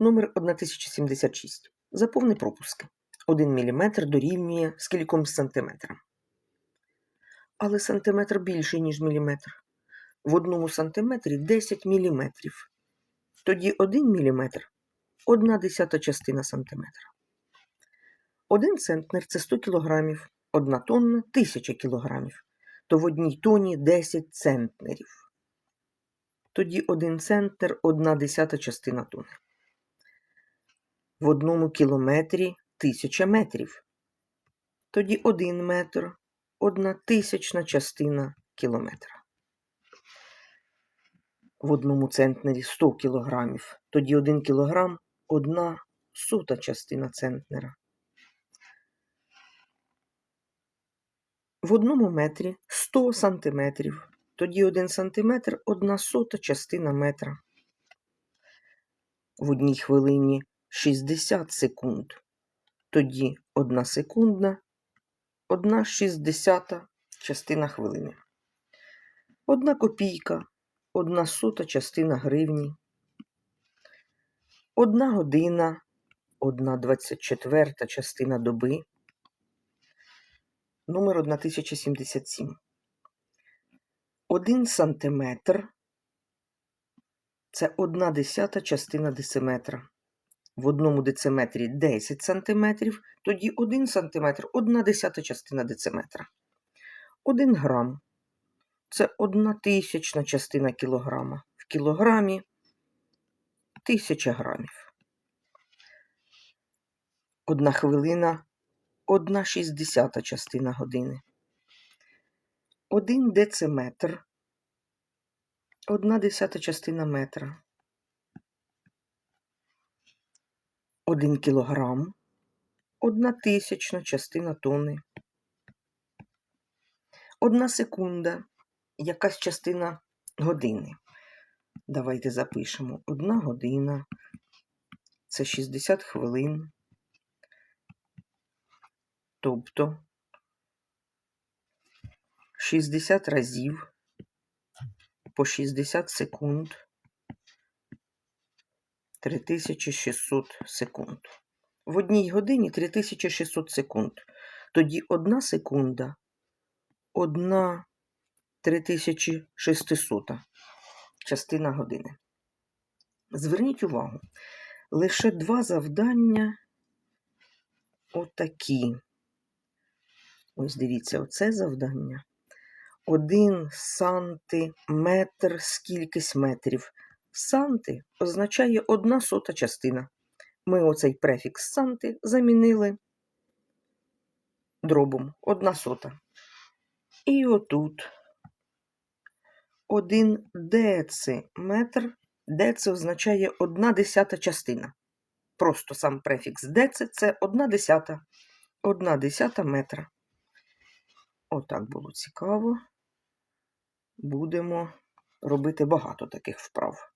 Номер 1076. Заповни пропуски. 1 мм дорівнює скільком сантиметрам. Але сантиметр більший, ніж міліметр. В одному сантиметрі 10 міліметрів. Тоді 1 міліметр – одна десята частина сантиметра. Один центнер – це 100 кілограмів, одна тонна – 1000 кілограмів. То в одній тоні 10 центнерів. Тоді один центнер – одна десята частина тони. В одному кілометрі тисяча метрів. Тоді один метр – одна тисячна частина кілометра. В одному центнері 100 кілограмів. Тоді один кілограм – одна сота частина центнера. В одному метрі 100 сантиметрів. Тоді один сантиметр – одна сота частина метра. В одній хвилині 60 секунд. Тоді одна секундна, одна шістдесята частина хвилини. Одна копійка, одна сота частина гривні. Одна година, одна двадцять четверта частина доби. Номер 1077. Один сантиметр це одна десята частина дециметра. В одному дециметрі 10 сантиметрів, тоді 1 сантиметр – одна десята частина дециметра. 1 грам – це одна тисячна частина кілограма. В кілограмі – тисяча грамів. Одна хвилина – одна шістдесята частина години. 1 дециметр – одна десята частина метра. 1 кілограм – одна тисячна частина тони. Одна секунда – якась частина години. Давайте запишемо. Одна година – це 60 хвилин. Тобто 60 разів по 60 секунд 3600 секунд. В одній годині 3600 секунд. Тоді одна секунда одна 3600 частина години. Зверніть увагу, лише два завдання отакі. Ось дивіться, оце завдання. Один сантиметр скількись метрів. Санти означає одна сота частина. Ми оцей префікс санти замінили дробом одна сота. І отут один дециметр. Деци означає одна десята частина. Просто сам префікс деци це одна десята. Одна десята метра. Отак було цікаво. Будемо робити багато таких вправ.